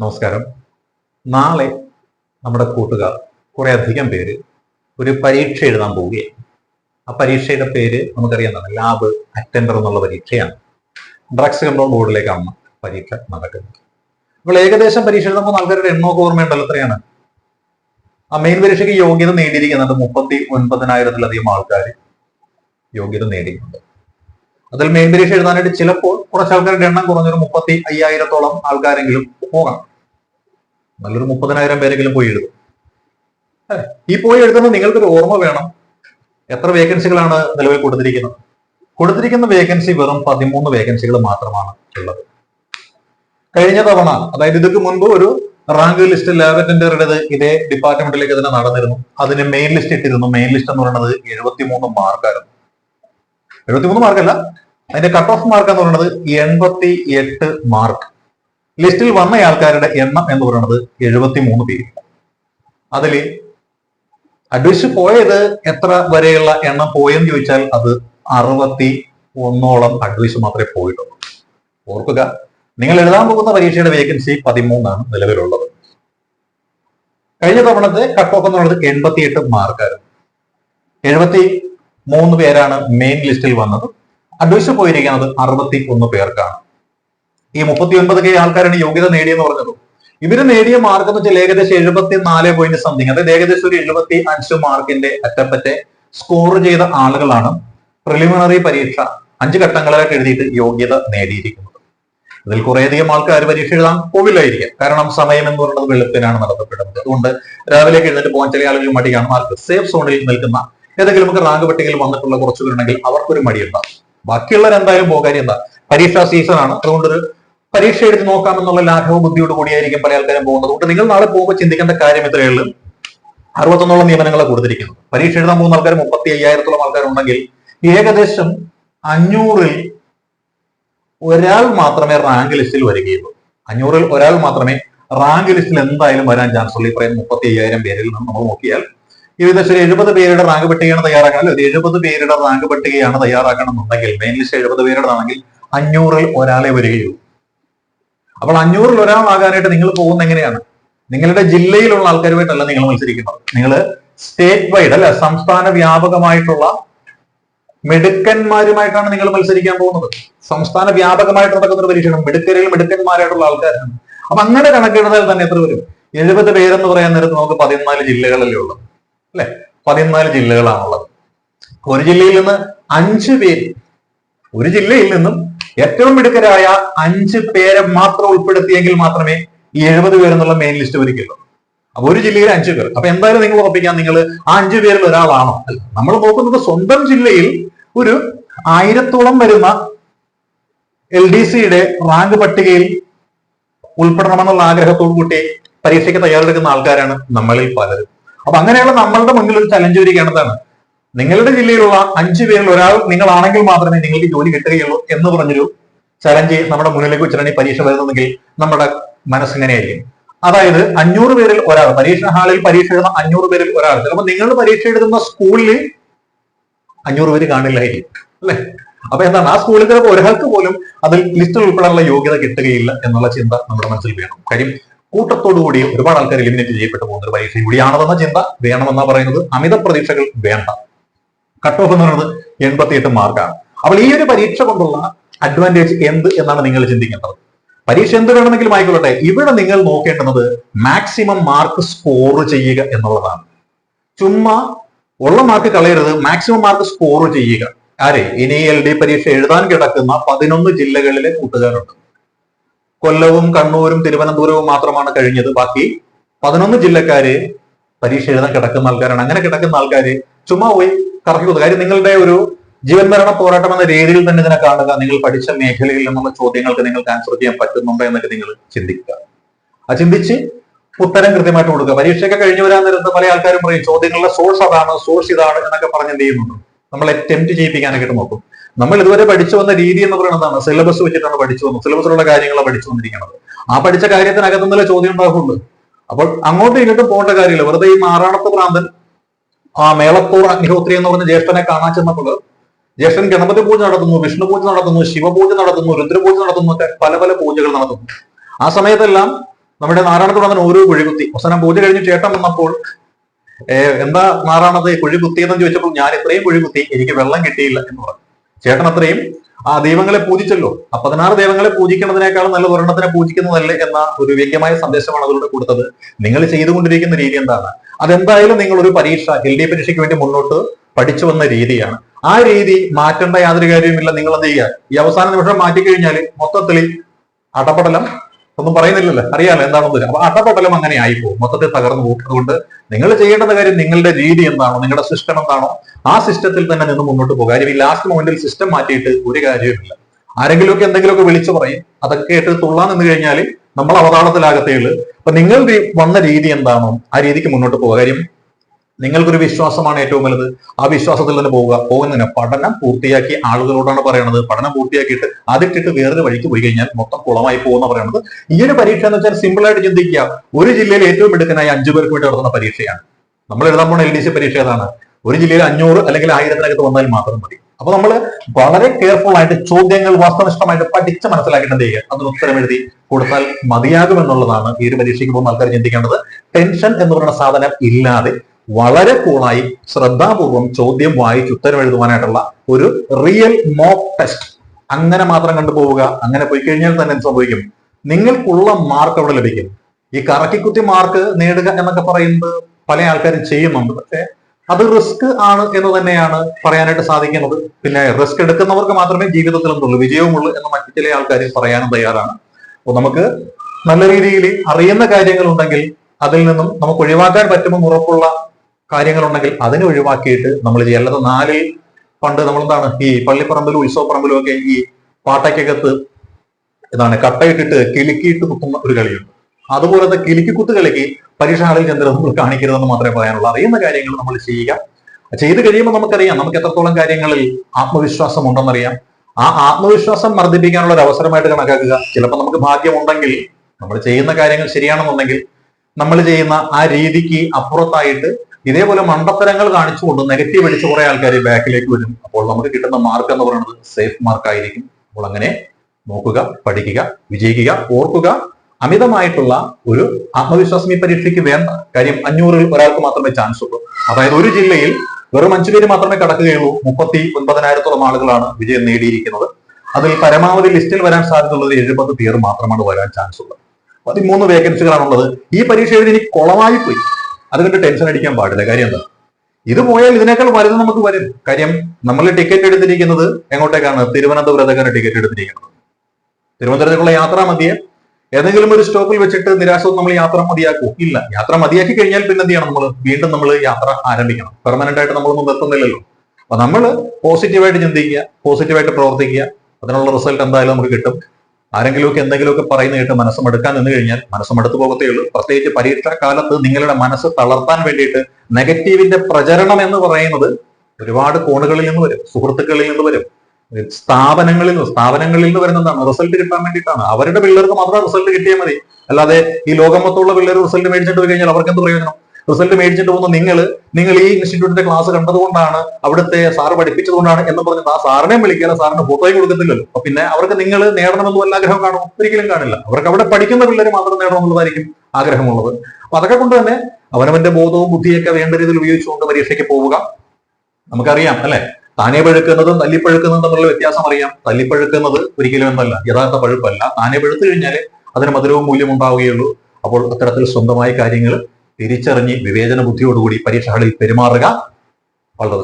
നമസ്കാരം. നാളെ നമ്മുടെ കൂട്ടുകാർ കുറെ അധികം പേര് ഒരു പരീക്ഷ എഴുതാൻ പോവുകയാണ്. ആ പരീക്ഷയുടെ പേര് നമുക്കറിയാവുന്നതാണ് ലാബ് അറ്റൻഡർ എന്നുള്ള പരീക്ഷയാണ്. ഡ്രഗ്സ് കൺട്രോൾ ബോർഡിലേക്കാണ് പരീക്ഷ നടക്കുന്നത്. അപ്പോൾ ഏകദേശം പരീക്ഷ എഴുതുമ്പോൾ ആൾക്കാരുടെ എണ്ണമൊക്കെ ഓർമ്മയുണ്ടല്ലോ എത്രയാണ്? ആ മെയിൻ പരീക്ഷയ്ക്ക് യോഗ്യത നേടിയിരിക്കുന്നുണ്ട്. മുപ്പത്തി ഒൻപതിനായിരത്തിലധികം ആൾക്കാർ യോഗ്യത നേടിയിട്ടുണ്ട്. അതിൽ മെയിൻ പരീക്ഷ എഴുതാനായിട്ട് ചിലപ്പോൾ കുറച്ച് ആൾക്കാരുടെ എണ്ണം കുറഞ്ഞൊരു മുപ്പത്തി അയ്യായിരത്തോളം ആൾക്കാരെങ്കിലും പോകാം. നല്ലൊരു മുപ്പതിനായിരം പേരെങ്കിലും പോയി എഴുതും? ഈ പോയി എഴുതുമ്പോൾ നിങ്ങൾക്കൊരു ഓർമ്മ വേണം. എത്ര വേക്കൻസികളാണ് നിലവിൽ കൊടുത്തിരിക്കുന്നത്? കൊടുത്തിരിക്കുന്ന വേക്കൻസി വെറും പതിമൂന്ന് വേക്കൻസികൾ മാത്രമാണ് ഉള്ളത്. കഴിഞ്ഞ തവണ അതായത് ഇതിക്ക് മുൻപ് ഒരു റാങ്ക് ലിസ്റ്റ് ലാബറ്റൻഡറുടേത് ഇതേ ഡിപ്പാർട്ട്മെന്റിലേക്ക് തന്നെ നടന്നിരുന്നു. അതിന് മെയിൻ ലിസ്റ്റ് ഇട്ടിരുന്നു. മെയിൻ ലിസ്റ്റ് എന്ന് പറയുന്നത് എഴുപത്തിമൂന്ന് മാർക്കായിരുന്നു. എഴുപത്തിമൂന്ന് മാർക്കല്ല അതിന്റെ കട്ട് ഓഫ് മാർക്ക് എന്ന് പറയുന്നത് എൺപത്തി എട്ട് മാർക്ക്. ലിസ്റ്റിൽ വന്ന ആൾക്കാരുടെ എണ്ണം എന്ന് പറയുന്നത് എഴുപത്തി മൂന്ന് പേര്. അതിൽ അഡ്വൈസ് പോയത് എത്ര വരെയുള്ള എണ്ണം പോയെന്ന് ചോദിച്ചാൽ അത് അറുപത്തി ഒന്നോളം അഡ്വൈസ് മാത്രമേ പോയിട്ടുള്ളൂ. ഓർക്കുക നിങ്ങൾ എഴുതാൻ പോകുന്ന പരീക്ഷയുടെ വേക്കൻസി പതിമൂന്നാണ് നിലവിലുള്ളത്. കഴിഞ്ഞ തവണത്തെ കട്ട് ഓഫ് എന്നുള്ളത് എൺപത്തി എൺപത്തിയെട്ട് മാർക്കായിരുന്നു എഴുപത്തി മൂന്ന് പേരാണ് മെയിൻ ലിസ്റ്റിൽ വന്നത്. അഡ്വൈസ് പോയിരിക്കുന്നത് അറുപത്തി ഒന്ന് പേർക്കാണ്. ഈ മുപ്പത്തി ഒൻപത് കെ ആൾക്കാരാണ് യോഗ്യത നേടിയെന്ന് പറഞ്ഞത്. ഇവർ നേടിയ മാർക്ക് എന്ന് വെച്ചാൽ ഏകദേശം എഴുപത്തി നാല് പോയിന്റ് സംതിങ് അതായത് ഏകദേശം ഒരു എഴുപത്തി അഞ്ച് മാർക്കിന്റെ അറ്റപ്പറ്റെ സ്കോർ ചെയ്ത ആളുകളാണ് പ്രിലിമിനറി പരീക്ഷ അഞ്ച് ഘട്ടങ്ങളായിട്ട് എഴുതിയിട്ട് യോഗ്യത നേടിയിരിക്കുന്നത്. ഇതിൽ കുറേയധികം ആൾക്കാർ പരീക്ഷ എഴുതാൻ പോവില്ലായിരിക്കാം. കാരണം സമയം എന്ന് പറയുന്നത് വെളുപ്പിനാണ് നടത്തപ്പെടുന്നത്. അതുകൊണ്ട് രാവിലെ എഴുന്നേറ്റ് പോകാൻ ചില ആളുകൾ മടിയാണ് മാർക്ക് സേഫ് സോണിൽ നിൽക്കുന്ന ഏതെങ്കിലും നമുക്ക് റാങ്ക് പട്ടികയിൽ വന്നിട്ടുള്ള കുറച്ചുപേരുണ്ടെങ്കിൽ അവർക്കൊരു മടിയുണ്ടാവും ബാക്കിയുള്ളവരെന്തായാലും പോകാൻ എന്താ? പരീക്ഷാ സീസൺ ആണ്. അതുകൊണ്ട് ഒരു പരീക്ഷ എഴുതി നോക്കാമെന്നുള്ള ലാഘവ ബുദ്ധിയോട് കൂടിയായിരിക്കും പല ആൾക്കാരും പോകുന്നത്. അതുകൊണ്ട് നിങ്ങൾ നാളെ പോകുമ്പോൾ ചിന്തിക്കേണ്ട കാര്യം ഇത്രയേ ഉള്ളൂ. അറുപത്തൊന്നോളം നിയമനങ്ങളെ കൊടുത്തിരിക്കുന്നു പരീക്ഷ എഴുതാൻ പോകുന്ന ആൾക്കാർ മുപ്പത്തി അയ്യായിരത്തോളം ആൾക്കാരുണ്ടെങ്കിൽ ഏകദേശം അഞ്ഞൂറിൽ ഒരാൾ മാത്രമേ റാങ്ക് ലിസ്റ്റിൽ വരികയുള്ളൂ. അഞ്ഞൂറിൽ ഒരാൾ മാത്രമേ റാങ്ക് ലിസ്റ്റിൽ എന്തായാലും വരാൻ ചാൻസ് ഉള്ളൂ. ഈ പറയുന്ന മുപ്പത്തി അയ്യായിരം പേരിൽ നിന്ന് നമ്മൾ നോക്കിയാൽ ഏകദേശം ഒരു എഴുപത് പേരുടെ റാങ്ക് പട്ടികയാണ് തയ്യാറാക്കണം ഒരു എഴുപത് പേരുടെ റാങ്ക് പട്ടികയാണ് തയ്യാറാക്കണം എന്നുണ്ടെങ്കിൽ മെയിൻ ലിസ്റ്റ് എഴുപത് പേരുടെ ആണെങ്കിൽ അഞ്ഞൂറിൽ ഒരാളെ വരികയുള്ളൂ. അപ്പോൾ അഞ്ഞൂറിൽ ഒരാളാകാനായിട്ട് നിങ്ങൾ പോകുന്ന എങ്ങനെയാണ്? നിങ്ങളുടെ ജില്ലയിലുള്ള ആൾക്കാരുമായിട്ടല്ല നിങ്ങൾ മത്സരിക്കുന്നത്. നിങ്ങൾ സ്റ്റേറ്റ് വൈഡ് അല്ലെ സംസ്ഥാന വ്യാപകമായിട്ടുള്ള മിടുക്കന്മാരുമായിട്ടാണ് നിങ്ങൾ മത്സരിക്കാൻ പോകുന്നത്. സംസ്ഥാന വ്യാപകമായിട്ട് നടക്കുന്ന ഒരു പരീക്ഷയാണ് മിടുക്കരിൽ മിടുക്കന്മാരായിട്ടുള്ള ആൾക്കാരാണ്. അപ്പൊ അങ്ങനെ കണക്കിടുന്നതിൽ തന്നെ എത്ര വരും? എഴുപത് പേരെന്ന് പറയാൻ നേരത്ത് നമുക്ക് പതിനാല് ജില്ലകളല്ലേ ഉള്ളൂ. അല്ലെ? പതിനാല് ജില്ലകളാണുള്ളത്. ഒരു ജില്ലയിൽ നിന്ന് അഞ്ച് പേര് ഒരു ജില്ലയിൽ നിന്നും ഏറ്റവും മിടുക്കരായ അഞ്ച് പേരെ മാത്രം ഉൾപ്പെടുത്തിയെങ്കിൽ മാത്രമേ ഈ എഴുപത് പേരെന്നുള്ള മെയിൻ ലിസ്റ്റ് വരികയുള്ളൂ അപ്പൊ ഒരു ജില്ലയിൽ അഞ്ചു പേർ. അപ്പൊ എന്തായാലും നിങ്ങൾ ഉറപ്പിക്കാം നിങ്ങൾ ആ അഞ്ചു പേരിൽ ഒരാളാണോ? അല്ല നമ്മൾ നോക്കുന്നത് സ്വന്തം ജില്ലയിൽ ഒരു ആയിരത്തോളം വരുന്ന എൽ ഡി സിയുടെ റാങ്ക് പട്ടികയിൽ ഉൾപ്പെടണമെന്നുള്ള ആഗ്രഹത്തോടു കൂട്ടി പരീക്ഷയ്ക്ക് തയ്യാറെടുക്കുന്ന ആൾക്കാരാണ് നമ്മളിൽ പലരും. അപ്പൊ അങ്ങനെയുള്ള നമ്മളുടെ മുന്നിൽ ഒരു ചലഞ്ച് വരികയാണതാണ് നിങ്ങളുടെ ജില്ലയിലുള്ള അഞ്ചു പേരിൽ ഒരാൾ നിങ്ങളാണെങ്കിൽ മാത്രമേ നിങ്ങൾക്ക് ജോലി കിട്ടുകയുള്ളൂ എന്ന് പറഞ്ഞൊരു ചലഞ്ച് നമ്മുടെ മുന്നിലേക്ക് വെച്ചിട്ടാണ് ഈ പരീക്ഷ വരുന്നതെങ്കിൽ നമ്മുടെ മനസ്സിങ്ങനെയായിരിക്കും. അതായത് അഞ്ഞൂറ് പേരിൽ ഒരാൾ പരീക്ഷ ഹാളിൽ പരീക്ഷ എഴുതുന്ന അഞ്ഞൂറ് പേരിൽ ഒരാൾ. ചിലപ്പോൾ നിങ്ങൾ പരീക്ഷ എഴുതുന്ന സ്കൂളിൽ അഞ്ഞൂറ് പേര് കാണില്ലായിരിക്കും അല്ലെ? അപ്പൊ എന്താണ്? ആ സ്കൂളിൽ ചിലപ്പോൾ ഒരാൾക്ക് പോലും അതിൽ ലിസ്റ്റിൽ ഉൾപ്പെടാനുള്ള യോഗ്യത കിട്ടുകയില്ല എന്നുള്ള ചിന്ത നമ്മുടെ മനസ്സിൽ വേണം. കാര്യം കൂട്ടത്തോടു കൂടി ഒരുപാട് ആൾക്കാർ എലിമിനേറ്റ് ചെയ്യപ്പെട്ടു പോകുന്ന ഒരു പരീക്ഷ കൂടിയാണെന്ന ചിന്ത വേണമെന്നാ പറയുന്നത്. അമിത പ്രതീക്ഷകൾ വേണ്ട. കട്ട് ഓഫ് എന്ന് പറയുന്നത് എൺപത്തി എട്ട് മാർക്കാണ്. അപ്പോൾ ഈ ഒരു പരീക്ഷ കൊണ്ടുള്ള അഡ്വാന്റേജ് എന്ത് എന്നാണ് നിങ്ങൾ ചിന്തിക്കേണ്ടത്? പരീക്ഷ എന്ത് വേണമെങ്കിലും ആയിക്കൊള്ളട്ടെ. ഇവിടെ നിങ്ങൾ നോക്കേണ്ടുന്നത് മാക്സിമം മാർക്ക് സ്കോർ ചെയ്യുക എന്നുള്ളതാണ്. ചുമ്മാ ഉള്ള മാർക്ക് കളയരുത്. മാക്സിമം മാർക്ക് സ്കോർ ചെയ്യുക. ആരെ? ഇനി എൽ ഡി പരീക്ഷ എഴുതാൻ കിടക്കുന്ന പതിനൊന്ന് ജില്ലകളിലെ കൂട്ടുകാരുണ്ട്. കൊല്ലവും കണ്ണൂരും തിരുവനന്തപുരവും മാത്രമാണ് കഴിഞ്ഞത്. ബാക്കി പതിനൊന്ന് ജില്ലക്കാര് പരീക്ഷ എഴുതാൻ കിടക്കുന്ന ആൾക്കാരാണ്. അങ്ങനെ കിടക്കുന്ന ആൾക്കാര് ചുമ്മാ പോയി കറക്കി കാര്യം നിങ്ങളുടെ ഒരു ജീവൻ മരണ പോരാട്ടം എന്ന രീതിയിൽ തന്നെ ഇതിനെ കാണുക നിങ്ങൾ പഠിച്ച മേഖലയിൽ നിന്നുള്ള ചോദ്യങ്ങൾക്ക് നിങ്ങൾക്ക് ആൻസർ ചെയ്യാൻ പറ്റുന്നുണ്ടോ എന്നൊക്കെ നിങ്ങൾ ചിന്തിക്കുക. ആ ചിന്തിച്ച് ഉത്തരം കൃത്യമായിട്ട് കൊടുക്കുക. പരീക്ഷയൊക്കെ കഴിഞ്ഞു വരാൻ നേരത്ത് പല ആൾക്കാരും പറയും ചോദ്യങ്ങളുടെ സോഴ്സ് അതാണ് സോഴ്സ് ഇതാണ് എന്നൊക്കെ പറഞ്ഞ് എന്ത് ചെയ്യുന്നുണ്ട്? നമ്മൾ അറ്റംപ്റ്റ് ചെയ്യിപ്പിക്കാനൊക്കെ നോക്കും. നമ്മൾ ഇതുവരെ പഠിച്ചു വന്ന രീതി എന്ന് പറയുന്നതാണ് സിലബസ് വെച്ചിട്ടാണ് പഠിച്ചു വന്നത്. സിലബസിലുള്ള കാര്യങ്ങളാണ് പഠിച്ചു വന്നിരിക്കുന്നത്. ആ പഠിച്ച കാര്യത്തിനകത്തുനിന്നുള്ള ചോദ്യം ഉണ്ടാകുള്ളൂ അപ്പോൾ അങ്ങോട്ടും ഇങ്ങോട്ടും പോകേണ്ട കാര്യമില്ല. വെറുതെ ഈ മാറാണത്ത് ഭ്രാന്തൻ ആ മേളത്തൂർ അഗ്നിഹോത്രി എന്ന് പറഞ്ഞ ജ്യേഷ്ഠനെ കാണാൻ ചെന്നപ്പോൾ ജ്യേഷ്ഠൻ ഗണപതി പൂജ നടത്തുന്നു വിഷ്ണു പൂജ നടത്തുന്നു ശിവപൂജ നടത്തുന്നു രുദ്രപൂജ നടത്തുന്നു ഒക്കെ പല പല പൂജകൾ നടത്തുന്നു ആ സമയത്തെല്ലാം നമ്മുടെ നാരായണത്തോട് ഓരോ കുഴികുത്തി അവസാനം പൂജ കഴിഞ്ഞ് ചേട്ടൻ വന്നപ്പോൾ എന്താ നാരായണത് കുഴികുത്തി എന്ന് ചോദിച്ചപ്പോൾ ഞാൻ ഇത്രയും കുഴികുത്തി എനിക്ക് വെള്ളം കിട്ടിയില്ല എന്ന് പറഞ്ഞു. ചേട്ടൻ അത്രയും ആ ദൈവങ്ങളെ പൂജിച്ചല്ലോ ആ പതിനാറ് ദൈവങ്ങളെ പൂജിക്കുന്നതിനേക്കാളും നല്ല ഒരെണ്ണത്തിനെ പൂജിക്കുന്നതല്ലേ എന്ന ഒരു വ്യക്തമായ സന്ദേശമാണ് അതിലൂടെ കൊടുത്തത്. നിങ്ങൾ ചെയ്തുകൊണ്ടിരിക്കുന്ന രീതി എന്താണ്? അതെന്തായാലും നിങ്ങൾ ഒരു പരീക്ഷ എൽ ഡി പരീക്ഷയ്ക്ക് വേണ്ടി മുന്നോട്ട് പഠിച്ചു വന്ന രീതിയാണ്. ആ രീതി മാറ്റേണ്ട യാതൊരു കാര്യവുമില്ല. നിങ്ങൾ എന്ത് ചെയ്യുക? ഈ അവസാന നിമിഷം മാറ്റിക്കഴിഞ്ഞാൽ മൊത്തത്തിൽ അടപടലം ഒന്നും പറയുന്നില്ലല്ലോ. അറിയാലോ എന്താണെന്ന് അപ്പൊ അടപടലം അങ്ങനെ ആയിപ്പോകും മൊത്തത്തിൽ തകർന്നു പോകും. അതുകൊണ്ട് നിങ്ങൾ ചെയ്യേണ്ട കാര്യം നിങ്ങളുടെ രീതി എന്താണോ നിങ്ങളുടെ സിസ്റ്റം എന്താണോ ആ സിസ്റ്റത്തിൽ തന്നെ നിന്ന് മുന്നോട്ട് പോകുക. കാര്യം ഈ ലാസ്റ്റ് മൊമെന്റിൽ സിസ്റ്റം മാറ്റിയിട്ട് ഒരു കാര്യവുമില്ല. ആരെങ്കിലുമൊക്കെ എന്തെങ്കിലുമൊക്കെ വിളിച്ചു പറയും. അതൊക്കെ കേട്ട് തുള്ളാൻ നിന്ന് കഴിഞ്ഞാൽ നമ്മൾ അവതാളത്തിലാകത്തേ ഉള്ളൂ അപ്പൊ നിങ്ങൾ വന്ന രീതി എന്താണോ ആ രീതിക്ക് മുന്നോട്ട് പോകുക കാര്യം നിങ്ങൾക്കൊരു വിശ്വാസമാണ് ഏറ്റവും വലുത്. ആ വിശ്വാസത്തിൽ തന്നെ പോവുക. പോകുന്നതിന് പഠനം പൂർത്തിയാക്കി ആളുകളോടാണ് പറയണത്. പഠനം പൂർത്തിയാക്കിയിട്ട് അതിട്ടിട്ട് വേറൊരു വഴിക്ക് പോയി കഴിഞ്ഞാൽ മൊത്തം കുളമായി പോകുന്ന പറയണത്. ഈ ഒരു പരീക്ഷ എന്ന് വെച്ചാൽ സിമ്പിൾ ആയിട്ട് ചിന്തിക്കുക. ഒരു ജില്ലയിൽ ഏറ്റവും എടുക്കാനായി അഞ്ചു പേർക്ക് വേണ്ടി നടത്തുന്ന പരീക്ഷയാണ്. നമ്മൾ എഴുതാൻ പോകുന്ന എൽ ഡി സി പരീക്ഷ ഏതാണ്? ഒരു ജില്ലയിൽ അഞ്ഞൂറ് അല്ലെങ്കിൽ ആയിരത്തിനകത്ത് വന്നാൽ മാത്രം മതി. അപ്പൊ നമ്മൾ വളരെ കെയർഫുൾ ആയിട്ട് ചോദ്യങ്ങൾ വസ്തുനിഷ്ഠമായിട്ട് പഠിച്ച് മനസ്സിലാക്കേണ്ടത് ചെയ്യുക? അതിന് ഉത്തരം എഴുതി കൊടുത്താൽ മതിയാകുമെന്നുള്ളതാണ് ഈ ഒരു പരീക്ഷയ്ക്ക് പോകുന്ന ആൾക്കാർ ചിന്തിക്കേണ്ടത്. ടെൻഷൻ എന്ന് പറയുന്ന സാധനം ഇല്ലാതെ വളരെ കൂളായി ശ്രദ്ധാപൂർവം ചോദ്യം വായിച്ച് ഉത്തരം എഴുതുവാനായിട്ടുള്ള ഒരു റിയൽ മോക്ക് ടെസ്റ്റ് അങ്ങനെ മാത്രം കണ്ടുപോവുക അങ്ങനെ പോയി കഴിഞ്ഞാൽ തന്നെ എന്ത് സംഭവിക്കും? നിങ്ങൾക്കുള്ള മാർക്ക് അവിടെ ലഭിക്കും. ഈ കറക്കിക്കുത്തി മാർക്ക് നേടുക എന്നൊക്കെ പറയുന്നത് പല ആൾക്കാരും ചെയ്യുന്നുണ്ട്. പക്ഷേ അത് റിസ്ക് ആണ് എന്ന് തന്നെയാണ് പറയാനായിട്ട് സാധിക്കുന്നത്. പിന്നെ റിസ്ക് എടുക്കുന്നവർക്ക് മാത്രമേ ജീവിതത്തിൽ എന്തുള്ളൂ വിജയവുമുള്ളൂ എന്ന് മറ്റു ചില ആൾക്കാർ പറയാനും തയ്യാറാണ്. അപ്പോൾ നമുക്ക് നല്ല രീതിയിൽ അറിയുന്ന കാര്യങ്ങൾ ഉണ്ടെങ്കിൽ അതിൽ നിന്നും നമുക്ക് ഒഴിവാക്കാൻ പറ്റുമെന്ന് ഉറപ്പുള്ള കാര്യങ്ങളുണ്ടെങ്കിൽ അതിനെ ഒഴിവാക്കിയിട്ട് നമ്മൾ ചെയ്യേണ്ടത് നാലിൽ പണ്ട് നമ്മളെന്താണ് ഈ പള്ളിപ്പറമ്പിലും ഉത്സവപ്പറമ്പിലും ഒക്കെ ഈ പാട്ടയ്ക്കകത്ത് ഇതാണ് കട്ടയിട്ടിട്ട് കിലുക്കിയിട്ട് കുത്തുന്ന ഒരു കളിയുണ്ട്. അതുപോലത്തെ കിലുക്കി കുത്ത് കളിക്ക് പരീക്ഷ ഹാളിൽ ചെന്നിട്ട് നമ്മൾ കാണിക്കരുതെന്ന് മാത്രമേ പറയാനുള്ളൂ. അറിയുന്ന കാര്യങ്ങൾ നമ്മൾ ചെയ്യുക. ചെയ്ത് കഴിയുമ്പോൾ നമുക്കറിയാം. നമുക്ക് എത്രത്തോളം കാര്യങ്ങളിൽ ആത്മവിശ്വാസം ഉണ്ടെന്നറിയാം. ആ ആത്മവിശ്വാസം വർദ്ധിപ്പിക്കാനുള്ള ഒരു അവസരമായിട്ട് കണക്കാക്കുക. ചിലപ്പോൾ നമുക്ക് ഭാഗ്യമുണ്ടെങ്കിൽ നമ്മൾ ചെയ്യുന്ന കാര്യങ്ങൾ ശരിയാണെന്നുണ്ടെങ്കിൽ നമ്മൾ ചെയ്യുന്ന ആ രീതിക്ക് അപ്പുറത്തായിട്ട് ഇതേപോലെ മണ്ടത്തരങ്ങൾ കാണിച്ചുകൊണ്ട് നെഗറ്റീവ് അടിച്ച് കുറെ ആൾക്കാർ ബാക്കിലേക്ക് വരും. അപ്പോൾ നമുക്ക് കിട്ടുന്ന മാർക്ക് എന്ന് പറയുന്നത് സേഫ് മാർക്ക് ആയിരിക്കും. അപ്പോൾ അങ്ങനെ നോക്കുക പഠിക്കുക വിജയിക്കുക ഓർക്കുക. അമിതമായിട്ടുള്ള ഒരു ആത്മവിശ്വാസം ഈ പരീക്ഷയ്ക്ക് വേണ്ട കാര്യം അഞ്ഞൂറിൽ ഒരാൾക്ക് മാത്രമേ ചാൻസ് ഉള്ളൂ. അതായത് ഒരു ജില്ലയിൽ വെറും അഞ്ചു പേര് മാത്രമേ കടക്കുകയുള്ളൂ. മുപ്പത്തി ഒൻപതിനായിരത്തോളം ആളുകളാണ് വിജയം നേടിയിരിക്കുന്നത്. അതിൽ പരമാവധി ലിസ്റ്റിൽ വരാൻ സാധ്യതയുള്ളത് എഴുപത് പേർ മാത്രമാണ് വരാൻ ചാൻസ് ഉള്ളത്. പതിമൂന്ന് വേക്കൻസികളാണുള്ളത് ഈ പരീക്ഷ എഴുതി ഇനി കുളമായി പോയി. അതുകൊണ്ട് ടെൻഷൻ അടിക്കാൻ പാടില്ല. കാര്യം എന്താ? ഇത് പോയാൽ ഇതിനേക്കാൾ വലുത് നമുക്ക് വരും. കാര്യം നമ്മൾ ടിക്കറ്റ് എടുത്തിരിക്കുന്നത് എങ്ങോട്ടേക്കാണ്? തിരുവനന്തപുരത്തേക്കാണ് ടിക്കറ്റ് എടുത്തിരിക്കുന്നത്. തിരുവനന്തപുരത്തേക്കുള്ള യാത്രാ മധ്യേ ഏതെങ്കിലും ഒരു സ്റ്റോപ്പിൽ വെച്ചിട്ട് നിരാശ നമ്മൾ യാത്ര മതിയാക്കൂ. ഇല്ല യാത്ര മതിയാക്കി കഴിഞ്ഞാൽ പിന്നെ എന്ത് ചെയ്യണം നമ്മൾ? വീണ്ടും നമ്മൾ യാത്ര ആരംഭിക്കണം. പെർമനന്റ് ആയിട്ട് നമ്മളൊന്നും നിർത്തുന്നില്ലല്ലോ. അപ്പൊ നമ്മൾ പോസിറ്റീവായിട്ട് ചിന്തിക്കുക പോസിറ്റീവായിട്ട് പ്രവർത്തിക്കുക. അതിനുള്ള റിസൾട്ട് എന്തായാലും നമുക്ക് കിട്ടും. ആരെങ്കിലുമൊക്കെ എന്തെങ്കിലുമൊക്കെ പറയുന്ന കേട്ട് മനസ്സുമെടുക്കാൻ നിന്ന് കഴിഞ്ഞാൽ മനസ്സുമെടുത്തു പോകത്തേ ഉള്ളൂ. പ്രത്യേകിച്ച് പരീക്ഷാ കാലത്ത് നിങ്ങളുടെ മനസ്സ് തളർത്താൻ വേണ്ടിയിട്ട് നെഗറ്റീവിന്റെ പ്രചരണം എന്ന് പറയുന്നത് ഒരുപാട് കോണുകളിൽ നിന്ന് വരും സുഹൃത്തുക്കളിൽ നിന്ന് വരും. സ്ഥാപനങ്ങളിൽ സ്ഥാപനങ്ങളിൽ നിന്ന് വരുന്നതാണ് റിസൾട്ട് കിട്ടാൻ വേണ്ടിയിട്ടാണ്. അവരുടെ പിള്ളേർക്ക് മാത്രം റിസൾട്ട് കിട്ടിയാൽ മതി. അല്ലാതെ ഈ ലോകം മൊത്തമുള്ള പിള്ളേർ റിസൾട്ട് മേടിച്ചിട്ട് പോയി കഴിഞ്ഞാൽ അവർക്ക് എന്ത് പ്രയോജനം? റിസൾട്ട് മേടിച്ചിട്ട് പോകുന്ന നിങ്ങൾ നിങ്ങൾ ഈ ഇൻസ്റ്റിറ്റ്യൂട്ടിന്റെ ക്ലാസ് കണ്ടതുകൊണ്ടാണ് അവിടുത്തെ സാറ് പഠിപ്പിച്ചതുകൊണ്ടാണ് എന്ന് പറഞ്ഞിട്ട് ആ സാറിനെ വിളിക്കാതെ സാറിന് ഫോട്ടോയും കൊടുക്കത്തില്ലല്ലോ. അപ്പൊ പിന്നെ അവർക്ക് നിങ്ങൾ നേടണമെന്ന് വല്ല ആഗ്രഹം കാണും ഒരിക്കലും കാണില്ല. അവർക്ക് അവിടെ പഠിക്കുന്ന പിള്ളേർ മാത്രം നേടണമെന്നുള്ളതായിരിക്കും ആഗ്രഹമുള്ളത്. അപ്പൊ അതൊക്കെ കൊണ്ട് തന്നെ അവനവന്റെ ബോധവും ബുദ്ധിയൊക്കെ വേണ്ട രീതിയിൽ ഉപയോഗിച്ചുകൊണ്ട് പരീക്ഷയ്ക്ക് പോവുക. നമുക്കറിയാം അല്ലെ? താനെ പഴുക്കുന്നതും തല്ലിപ്പഴുക്കുന്നതും തമ്മിലുള്ള വ്യത്യാസം അറിയാം. തല്ലിപ്പഴുക്കുന്നത് ഒരിക്കലും എന്നല്ല യഥാർത്ഥ പഴുപ്പല്ല. താനെ പഴുത്തു കഴിഞ്ഞാൽ അതിന് മധുരവും മൂല്യം ഉണ്ടാവുകയുള്ളൂ. അപ്പോൾ അത്തരത്തിൽ സ്വന്തമായ കാര്യങ്ങൾ തിരിച്ചറിഞ്ഞ് വിവേചന ബുദ്ധിയോടുകൂടി പരീക്ഷകളിൽ പെരുമാറുക. വളരെ